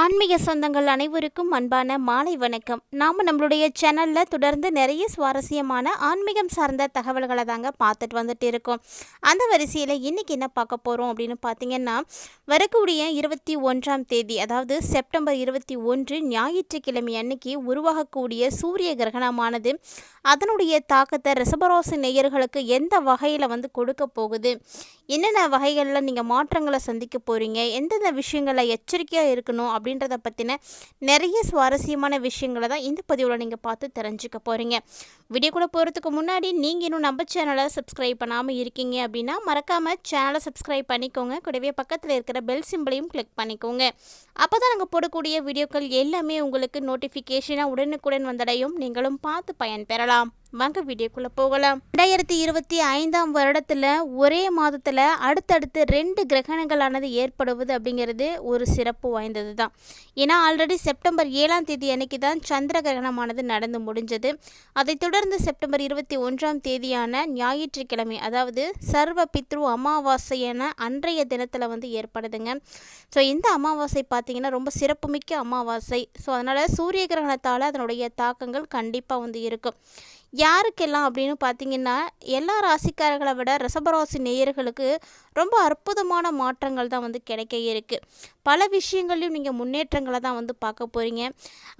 ஆன்மீக சொந்தங்கள் அனைவருக்கும் அன்பான மாலை வணக்கம். நாம் நம்மளுடைய சேனலில் தொடர்ந்து நிறைய சுவாரஸ்யமான ஆன்மீகம் சார்ந்த தகவல்களை தாங்க பார்த்துட்டு வந்துட்டு இருக்கோம். அந்த வரிசையில் இன்றைக்கி என்ன பார்க்க போகிறோம் அப்படின்னு பார்த்தீங்கன்னா வரக்கூடிய இருபத்தி ஒன்றாம் தேதி அதாவது செப்டம்பர் இருபத்தி ஒன்று ஞாயிற்றுக்கிழமை அன்னைக்கு உருவாகக்கூடிய சூரிய கிரகணமானது அதனுடைய தாக்கத்தை ரிசபராசி நேயர்களுக்கு எந்த வகையில் வந்து கொடுக்க போகுது? என்னென்ன வகைகளில் நீங்கள் மாற்றங்களை சந்திக்க போகிறீங்க எந்தெந்த விஷயங்களை எச்சரிக்கையாக இருக்கணும்? அப்படின்றத பற்றின நிறைய சுவாரஸ்யமான விஷயங்களை தான் இந்த பதிவில் நீங்கள் பார்த்து தெரிஞ்சுக்க போகிறீங்க வீடியோக்குள்ளே போகிறதுக்கு முன்னாடி நீங்கள் இன்னும் நம்ம சேனலை சப்ஸ்கிரைப் பண்ணாமல் இருக்கீங்க அப்படின்னா மறக்காமல் சேனலை சப்ஸ்கிரைப் பண்ணிக்கோங்க. கூடவே பக்கத்தில் இருக்கிற பெல் சிம்பிளையும் கிளிக் பண்ணிக்கோங்க. அப்போ தான் நாங்கள் போடக்கூடிய வீடியோக்கள் எல்லாமே உங்களுக்கு நோட்டிஃபிகேஷனாக உடனுக்குடன் வந்தடையும். நீங்களும் பார்த்து பயன்பெறலாம். வாங்க வீடியோக்குள்ளே போகலாம். ரெண்டாயிரத்தி இருபத்தி ஐந்தாம் வருடத்தில் ஒரே மாதத்தில் அடுத்தடுத்து ரெண்டு கிரகணங்களானது ஏற்படுவது அப்படிங்கிறது ஒரு சிறப்பு வாய்ந்தது தான் ஏன்னா ஆல்ரெடி செப்டம்பர் ஏழாம் தேதி அன்னைக்கு தான் சந்திர கிரகணமானது நடந்து முடிஞ்சது. அதைத் தொடர்ந்து செப்டம்பர் இருபத்தி ஒன்றாம் தேதியான ஞாயிற்றுக்கிழமை அதாவது சர்வ பித்ரு அமாவாசையான அன்றைய தினத்தில் வந்து ஏற்படுதுங்க. ஸோ இந்த அமாவாசை பார்த்திங்கன்னா ரொம்ப சிறப்புமிக்க அமாவாசை. ஸோ அதனால் சூரிய கிரகணத்தால் அதனுடைய தாக்கங்கள் கண்டிப்பாக வந்து இருக்கும். யாருக்கெல்லாம் அப்படின்னு பார்த்தீங்கன்னா எல்லா ராசிக்காரர்களை விட ரசபராசி நேயர்களுக்கு ரொம்ப அற்புதமான மாற்றங்கள் தான் வந்து கிடைக்க இருக்குது பல விஷயங்கள்லையும் நீங்கள் முன்னேற்றங்களை தான் வந்து பார்க்க போகிறீங்க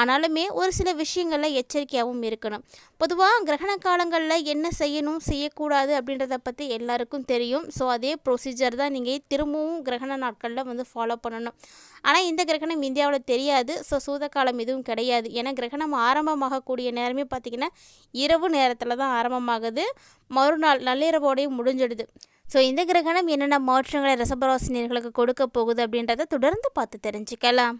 ஆனாலுமே ஒரு சில விஷயங்களில் எச்சரிக்கையாகவும் இருக்கணும். பொதுவாக கிரகண காலங்களில் என்ன செய்யணும் செய்யக்கூடாது அப்படின்றத பற்றி எல்லாருக்கும் தெரியும். ஸோ அதே ப்ரொசீஜர் தான் நீங்கள் திரும்பவும் கிரகண நாட்களில் வந்து ஃபாலோ பண்ணணும். ஆனால் இந்த கிரகணம் இந்தியாவில் தெரியாது. ஸோ சூதக்காலம் எதுவும் கிடையாது. ஏன்னா கிரகணம் ஆரம்பமாகக்கூடிய நேரமே பார்த்திங்கன்னா இரவு நேரத்தில் தான் ஆரம்பமாகுது. மறுநாள் நள்ளிரவோடையும் முடிஞ்சிடுது. ஸோ இந்த கிரகணம் என்னென்ன மாற்றங்களை ரசபராசினியர்களுக்கு கொடுக்க போகுது அப்படின்றத தொடர்ந்து பார்த்து தெரிஞ்சுக்கலாம்.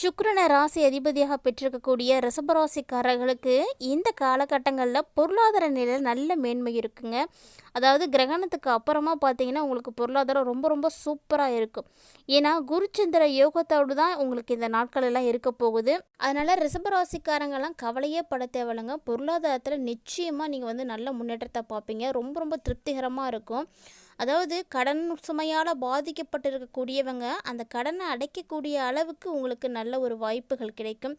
சுக்கரனை ராசி அதிபதியாக பெற்றிருக்கக்கூடிய ரிசபராசிக்காரர்களுக்கு இந்த காலகட்டங்களில் பொருளாதார நிலையில் நல்ல மேன்மை இருக்குங்க. அதாவது கிரகணத்துக்கு அப்புறமா பார்த்தீங்கன்னா உங்களுக்கு பொருளாதாரம் ரொம்ப ரொம்ப சூப்பராக இருக்கும். ஏன்னா குருச்சந்திர யோகத்தோடு தான் உங்களுக்கு இந்த நாட்கள் எல்லாம் இருக்க போகுது. அதனால் ரிசபராசிக்காரங்கெல்லாம் கவலையே பட தேவையில்லைங்க. பொருளாதாரத்தில் நிச்சயமாக நீங்கள் வந்து நல்ல முன்னேற்றத்தை பார்ப்பீங்க. ரொம்ப ரொம்ப திருப்திகரமாக இருக்கும். அதாவது கடன் சுமையால் பாதிக்கப்பட்டிருக்கக்கூடியவங்க அந்த கடனை அடைக்கக்கூடிய அளவுக்கு உங்களுக்கு நல்ல ஒரு வாய்ப்புகள் கிடைக்கும்.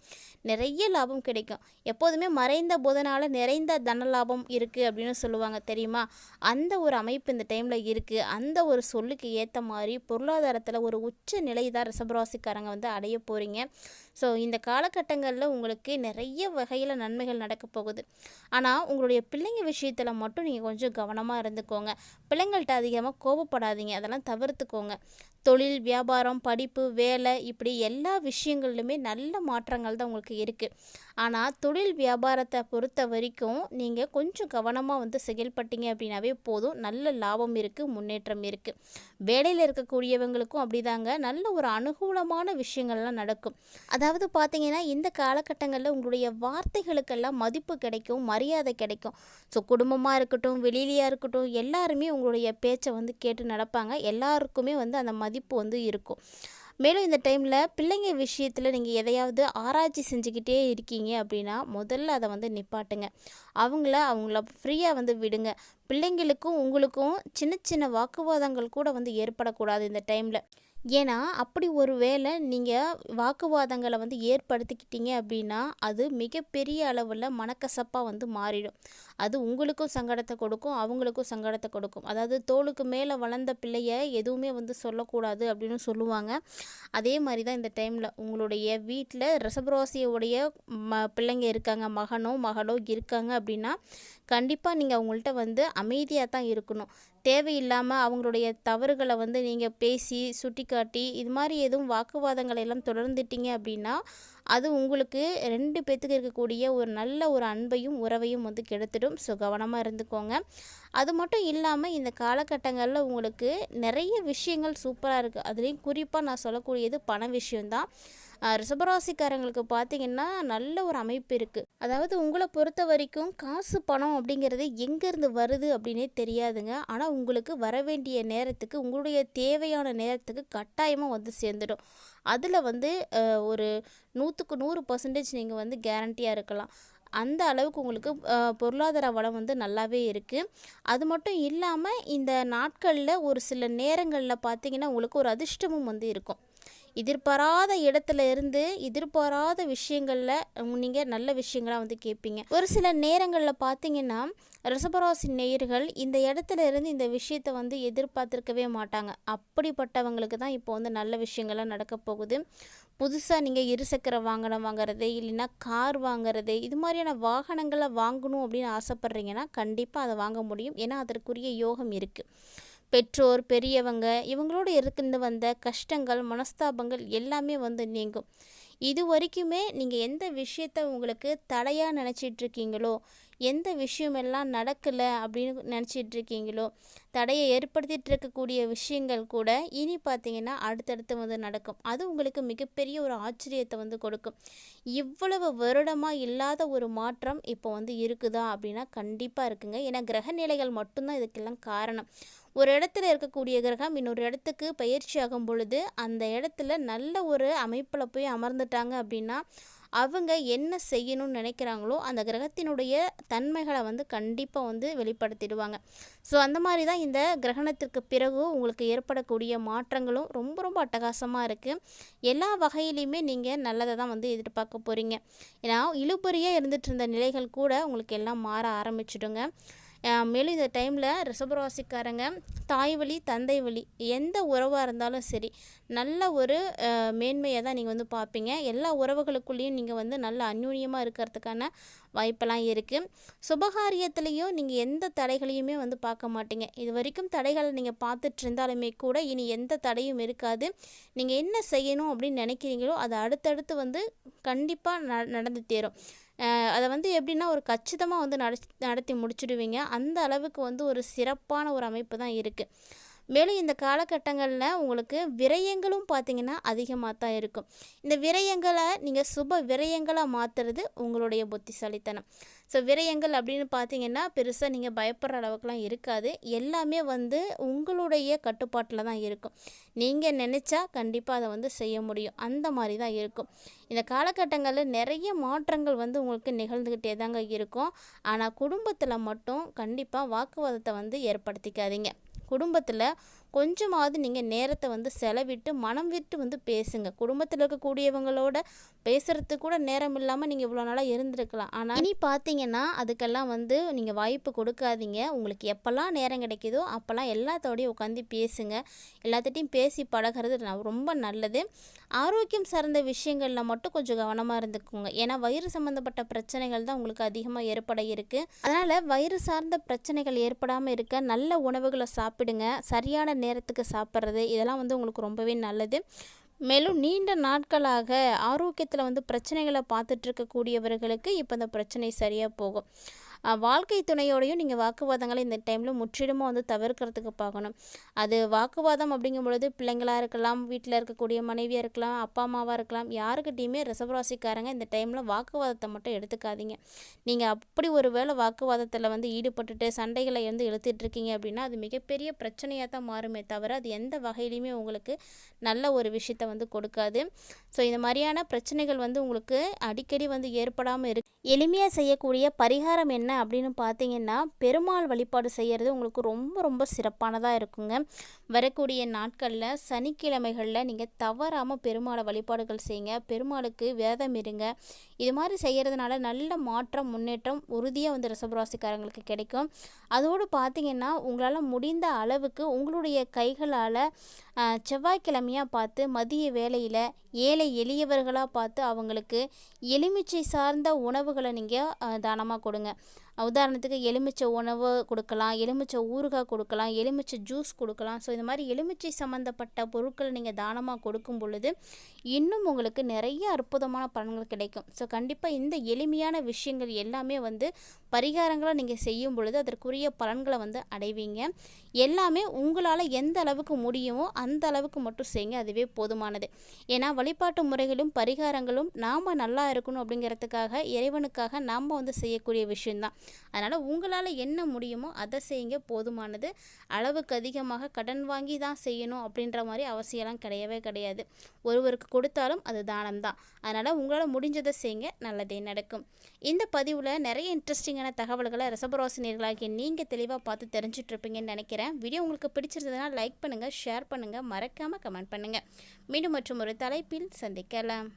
நிறைய லாபம் கிடைக்கும். எப்போதுமே மறைந்த புதனால் நிறைந்த தன லாபம் இருக்குது அப்படின்னு சொல்லுவாங்க தெரியுமா? அந்த ஒரு அமைப்பு இந்த டைமில் இருக்குது அந்த ஒரு சொல்லுக்கு ஏற்ற மாதிரி பொருளாதாரத்தில் ஒரு உச்ச நிலை தான் ரிசபராசிக்காரங்க வந்து அடைய போகிறீங்க ஸோ இந்த காலகட்டங்களில் உங்களுக்கு நிறைய வகையில் நன்மைகள் நடக்க போகுது. ஆனால் உங்களுடைய பிள்ளைங்க விஷயத்தில் மட்டும் நீங்கள் கொஞ்சம் கவனமாக இருந்துக்கோங்க. பிள்ளைங்கள்ட்ட அதிகமாக கோபப்படாதீங்க. அதெல்லாம் தவிர்த்துக்கோங்க. தொழில் வியாபாரம் படிப்பு வேலை இப்படி எல்லா விஷயங்கள்லுமே நல்ல மாற்றங்கள் தான் உங்களுக்கு இருக்குது ஆனால் தொழில் வியாபாரத்தை பொறுத்த வரைக்கும் நீங்கள் கொஞ்சம் கவனமாக வந்து செயல்பட்டீங்க அப்படின்னாவே போதும். நல்ல லாபம் இருக்குது முன்னேற்றம் இருக்குது வேலையில் இருக்கக்கூடியவங்களுக்கும் அப்படிதாங்க. நல்ல ஒரு அனுகூலமான விஷயங்கள்லாம் நடக்கும். அதாவது பார்த்தீங்கன்னா இந்த காலகட்டங்களில் உங்களுடைய வார்த்தைகளுக்கெல்லாம் மதிப்பு கிடைக்கும் மரியாதை கிடைக்கும். ஸோ குடும்பமாக இருக்கட்டும் வெளியிலையாக இருக்கட்டும் எல்லாருமே உங்களுடைய பேச்சை வந்து கேட்டு நடப்பாங்க. எல்லாருக்குமே வந்து அந்த மதிப்பு வந்து இருக்கும். மேலும் இந்த டைமில் பிள்ளைங்க விஷயத்தில் நீங்கள் எதையாவது ஆராய்ச்சி செஞ்சுக்கிட்டே இருக்கீங்க அப்படின்னா முதல்ல அதை வந்து நிப்பாட்டுங்க. அவங்கள அவங்கள ஃப்ரீயாக வந்து விடுங்க. பிள்ளைங்களுக்கும் உங்களுக்கும் சின்ன சின்ன வாக்குவாதங்கள் கூட வந்து ஏற்படக்கூடாது இந்த டைமில். ஏன்னா அப்படி ஒரு வேளை நீங்கள் வாக்குவாதங்களை வந்து ஏற்படுத்திக்கிட்டீங்க அப்படின்னா அது மிகப்பெரிய அளவில் மனக்கசப்பாக வந்து மாறிடும். அது உங்களுக்கும் சங்கடத்தை கொடுக்கும் அவங்களுக்கும் சங்கடத்தை கொடுக்கும். அதாவது தோளுக்கு மேலே வளர்ந்த பிள்ளைய எதுவுமே வந்து சொல்லக்கூடாது அப்படின்னு சொல்லுவாங்க. அதே மாதிரி தான் இந்த டைமில் உங்களுடைய வீட்டில் ரிசபராசியோடைய ம பிள்ளைங்க இருக்காங்க. மகனோ மகளோ இருக்காங்க அப்படின்னா கண்டிப்பாக நீங்கள் அவங்கள்ட்ட வந்து அமைதியாக தான் இருக்கணும். தேவையில்லாமல் அவங்களுடைய தவறுகளை வந்து நீங்கள் பேசி சுட்டி காட்டி இது மாதிரி எதுவும் வாக்குவாதங்களை எல்லாம் தொடர்ந்துட்டீங்க அப்படின்னா அது உங்களுக்கு ரெண்டு பேர்த்துக்கு இருக்கக்கூடிய ஒரு நல்ல ஒரு அன்பையும் உறவையும் வந்து கெடுத்துடும். ஸோ கவனமாக இருந்துக்கோங்க. அது மட்டும் இல்லாமல் இந்த காலகட்டங்களில் உங்களுக்கு நிறைய விஷயங்கள் சூப்பராக இருக்குது அதுலேயும் குறிப்பாக நான் சொல்லக்கூடியது பண விஷயம்தான். ரிசபராசிக்காரங்களுக்கு பார்த்தீங்கன்னா நல்ல ஒரு அமைப்பு இருக்குது அதாவது உங்களை பொறுத்த வரைக்கும் காசு பணம் அப்படிங்கிறது எங்கேருந்து வருது அப்படின்னே தெரியாதுங்க. ஆனால் உங்களுக்கு வர வேண்டிய நேரத்துக்கு உங்களுடைய தேவையான நேரத்துக்கு கட்டாயமாக வந்து சேர்ந்துடும். அதில் வந்து ஒரு நூற்றுக்கு நூறு பர்சன்டேஜ் நீங்கள் வந்து கேரண்டியாக இருக்கலாம். அந்த அளவுக்கு உங்களுக்கு பொருளாதார வளம் வந்து நல்லாவே இருக்குது அது மட்டும் இல்லாமல் இந்த நாட்களில் ஒரு சில நேரங்களில் பார்த்திங்கன்னா உங்களுக்கு ஒரு அதிர்ஷ்டமும் வந்து இருக்கும். எதிர்பாராத இடத்துல இருந்து எதிர்பாராத விஷயங்களில் நீங்கள் நல்ல விஷயங்களாக வந்து கேட்பீங்க ஒரு சில நேரங்களில் பார்த்தீங்கன்னா ரிஷபராசி நேயர்கள் இந்த இடத்துல இருந்து இந்த விஷயத்தை வந்து எதிர்பார்த்துருக்கவே மாட்டாங்க. அப்படிப்பட்டவங்களுக்கு தான் இப்போ வந்து நல்ல விஷயங்கள்லாம் நடக்க போகுது. புதுசாக நீங்கள் இருசக்கர வாகனம் வாங்குறது இல்லைன்னா கார் வாங்குறது இது மாதிரியான வாகனங்களை வாங்கணும் அப்படின்னு ஆசைப்பட்றீங்கன்னா கண்டிப்பாக அதை வாங்க முடியும். ஏன்னா அதற்குரிய யோகம் இருக்குது பெற்றோர் பெரியவங்க இவங்களோட இருந்து வந்த கஷ்டங்கள் மனஸ்தாபங்கள் எல்லாமே வந்து நீங்கும். இது வரைக்குமே நீங்கள் எந்த விஷயத்த உங்களுக்கு தடையாக நினச்சிட்ருக்கீங்களோ எந்த விஷயமெல்லாம் நடக்கலை அப்படின்னு நினச்சிட்டு இருக்கீங்களோ தடையை ஏற்படுத்திகிட்டு இருக்கக்கூடிய விஷயங்கள் கூட இனி பார்த்தீங்கன்னா அடுத்தடுத்து வந்து நடக்கும். அது உங்களுக்கு மிகப்பெரிய ஒரு ஆச்சரியத்தை வந்து கொடுக்கும். இவ்வளவு வருடமாக இல்லாத ஒரு மாற்றம் இப்போ வந்து இருக்குதா அப்படின்னா கண்டிப்பாக இருக்குங்க. ஏன்னா கிரக நிலைகள் மட்டும்தான் இதுக்கெல்லாம் காரணம். ஒரு இடத்துல இருக்கக்கூடிய கிரகம் இன்னொரு இடத்துக்கு பயிற்சி ஆகும் பொழுது அந்த இடத்துல நல்ல ஒரு அமைப்பில் போய் அமர்ந்துட்டாங்க அப்படின்னா அவங்க என்ன செய்யணும்னு நினைக்கிறாங்களோ அந்த கிரகத்தினுடைய தன்மைகளை வந்து கண்டிப்பாக வந்து வெளிப்படுத்திடுவாங்க. ஸோ அந்த மாதிரி தான் இந்த கிரகணத்திற்கு பிறகு உங்களுக்கு ஏற்படக்கூடிய மாற்றங்களும் ரொம்ப ரொம்ப அட்டகாசமாக இருக்குது எல்லா வகையிலையுமே நீங்கள் நல்லதை தான் வந்து எதிர்பார்க்க போகிறீங்க ஏன்னா இழுபறியாக இருந்துகிட்டு இருந்த நிலைகள் கூட உங்களுக்கு எல்லாம் மாற ஆரம்பிச்சிடுங்க. மேலும் இந்த டைமில் ரிஷபராசிக்காரங்க தாய் வழி தந்தை வழி எந்த உறவாக இருந்தாலும் சரி நல்ல ஒரு மேன்மையை தான் நீங்கள் வந்து பார்ப்பீங்க. எல்லா உறவுகளுக்குள்ளேயும் நீங்கள் வந்து நல்ல அந்யூன்யமாக இருக்கிறதுக்கான வாய்ப்பெல்லாம் இருக்குது சுபகாரியத்துலேயும் நீங்கள் எந்த தடைகளையுமே வந்து பார்க்க மாட்டீங்க. இது வரைக்கும் தடைகளை நீங்கள் பார்த்துட்டு இருந்தாலுமே கூட இனி எந்த தடையும் இருக்காது. நீங்கள் என்ன செய்யணும் அப்படின்னு நினைக்கிறீங்களோ அதை அடுத்தடுத்து வந்து கண்டிப்பாக ந நடந்து தேரும். அதை வந்து எப்படின்னா ஒரு கச்சிதமாக வந்து நடத்தி நடத்தி முடிச்சுடுவீங்க. அந்த அளவுக்கு வந்து ஒரு சிறப்பான ஒரு அமைப்பு தான் இருக்குது மேலும் இந்த காலகட்டங்களில் உங்களுக்கு விரயங்களும் பார்த்திங்கன்னா அதிகமாக தான் இருக்கும். இந்த விரயங்களை நீங்கள் சுப விரயங்களாக மாற்றுறது உங்களுடைய புத்திசாலித்தனம். ஸோ விரயங்கள் அப்படின்னு பார்த்தீங்கன்னா பெருசாக நீங்கள் பயப்படுற அளவுக்குலாம் இருக்காது. எல்லாமே வந்து உங்களுடைய கட்டுப்பாட்டில் தான் இருக்கும். நீங்கள் நினச்சா கண்டிப்பாக அதை வந்து செய்ய முடியும். அந்த மாதிரி தான் இருக்கும். இந்த காலகட்டங்களில் நிறைய மாற்றங்கள் வந்து உங்களுக்கு நிகழ்ந்துக்கிட்டே தாங்க இருக்கும். ஆனால் குடும்பத்தில் மட்டும் கண்டிப்பாக வாக்குவாதத்தை வந்து ஏற்படுத்திக்காதீங்க. குடும்பத்தில் கொஞ்சமாவது நீங்கள் நேரத்தை வந்து செலவிட்டு மனம் விட்டு வந்து பேசுங்க. குடும்பத்தில் இருக்கக்கூடியவங்களோட பேசுகிறதுக்கு கூட நேரம் இல்லாமல் நீங்கள் இவ்வளோ நாளாக இருந்திருக்கலாம். ஆனால் இனி பார்த்தீங்கன்னா அதுக்கெல்லாம் வந்து நீங்கள் வாய்ப்பு கொடுக்காதீங்க. உங்களுக்கு எப்போல்லாம் நேரம் கிடைக்குதோ அப்போல்லாம் எல்லாத்தோடையும் உட்காந்து பேசுங்க. எல்லாத்திட்டையும் பேசி பழகிறது ரொம்ப நல்லது. ஆரோக்கியம் சார்ந்த விஷயங்களில் மட்டும் கொஞ்சம் கவனமாக இருந்துக்கோங்க. ஏன்னா வயிறு சம்மந்தப்பட்ட பிரச்சனைகள் தான் உங்களுக்கு அதிகமாக ஏற்பட இருக்குது அதனால் வயிறு சார்ந்த பிரச்சனைகள் ஏற்படாமல் இருக்க நல்ல உணவுகளை சாப்பிடுங்க. சரியான நேரத்துக்கு சாப்பிட்றது இதெல்லாம் வந்து உங்களுக்கு ரொம்பவே நல்லது. மேலும் நீண்ட நாட்களாக ஆரோக்கியத்தில் வந்து பிரச்சனைகளை பார்த்துட்ருக்கக்கூடியவர்களுக்கு இப்போ இந்த பிரச்சனை சரியாக போகும். வாழ்க்கை துணையோடையும் நீங்கள் வாக்குவாதங்களை இந்த டைமில் முற்றிலுமாக வந்து தவிர்க்கிறதுக்கு பார்க்கணும். அது வாக்குவாதம் அப்படிங்கும் பொழுது பிள்ளைங்களாக இருக்கலாம் வீட்டில் இருக்கக்கூடிய மனைவியாக இருக்கலாம் அப்பா அம்மாவாக இருக்கலாம் யாருக்கிட்டையுமே ரிசவராசிக்காரங்க இந்த டைமில் வாக்குவாதத்தை மட்டும் எடுத்துக்காதீங்க. நீங்கள் அப்படி ஒரு வேளை வாக்குவாதத்தில் வந்து ஈடுபட்டுட்டு சண்டைகளை வந்து இழுத்துட்டு இருக்கீங்க அப்படின்னா அது மிகப்பெரிய பிரச்சனையாக தான் மாறுமே தவிர அது எந்த வகையிலையுமே உங்களுக்கு நல்ல ஒரு விஷயத்தை வந்து கொடுக்காது. ஸோ இந்த மாதிரியான பிரச்சனைகள் வந்து உங்களுக்கு அடிக்கடி வந்து ஏற்படாமல் இருக்கு எளிமையாக செய்யக்கூடிய பரிகாரம் என்ன அப்படின்னு பார்த்தீங்கன்னா பெருமாள் வழிபாடு செய்கிறது உங்களுக்கு ரொம்ப ரொம்ப சிறப்பானதாக இருக்குங்க. வரக்கூடிய நாட்களில் சனிக்கிழமைகளில் நீங்கள் தவறாமல் பெருமாளை வழிபாடுகள் செய்யுங்க பெருமாளுக்கு வேதம் இருங்க. இது மாதிரி செய்கிறதுனால நல்ல மாற்றம் முன்னேற்றம் உறுதியாக வந்து ரிசபராசிக்காரங்களுக்கு கிடைக்கும். அதோடு பார்த்தீங்கன்னா உங்களால் முடிந்த அளவுக்கு உங்களுடைய கைகளால் செவ்வாய்க்கிழமையாக பார்த்து மதிய வேலையில் ஏழை எளியவர்களாக பார்த்து அவங்களுக்கு எலுமிச்சை சார்ந்த உணவுகளை நீங்கள் தானமாக கொடுங்க. உதாரணத்துக்கு எலுமிச்சை உணவு கொடுக்கலாம் எலுமிச்சை ஊறுகாய் கொடுக்கலாம் எலுமிச்சை ஜூஸ் கொடுக்கலாம். ஸோ இந்த மாதிரி எலுமிச்சை சம்மந்தப்பட்ட பொருட்கள் நீங்கள் தானமாக கொடுக்கும் பொழுது இன்னும் உங்களுக்கு நிறைய அற்புதமான பலன்கள் கிடைக்கும். ஸோ கண்டிப்பாக இந்த எளிமையான விஷயங்கள் எல்லாமே வந்து பரிகாரங்களை நீங்கள் செய்யும் பொழுது அதற்குரிய பலன்களை வந்து அடைவீங்க. எல்லாமே உங்களால் எந்த அளவுக்கு முடியுமோ அந்த அளவுக்கு மட்டும் செய்யுங்க. அதுவே போதுமானது. ஏன்னா வழிபாட்டு முறைகளும் பரிகாரங்களும் நாம் நல்லா இருக்கணும் அப்படிங்கிறதுக்காக இறைவனுக்காக நாம் வந்து செய்யக்கூடிய விஷயந்தான் அதனால் உங்களால் என்ன முடியுமோ அதை செய்யுங்க. போதுமானது. அளவுக்கு அதிகமாக கடன் கடன் வாங்கி தான் செய்யணும் அப்படின்ற மாதிரி அவசியம்லாம் கிடையவே கிடையாது. ஒருவருக்கு கொடுத்தாலும் அது தானம் தான். அதனால் உங்களால் முடிஞ்சதை செய்யுங்க நல்லதே நடக்கும். இந்த பதிவில் நிறைய இன்ட்ரெஸ்டிங்கான தகவல்களை ரசபரோசினியர்களாகிய நீங்கள் தெளிவாக பார்த்து தெரிஞ்சிட்ருப்பீங்கன்னு நினைக்கிறேன். வீடியோ உங்களுக்கு பிடிச்சிருந்ததுன்னா லைக் பண்ணுங்கள் ஷேர் பண்ணுங்கள் மறக்காமல் கமெண்ட் பண்ணுங்கள் மீண்டும் மற்றும் ஒரு தலைப்பில் சந்திக்கலாம்.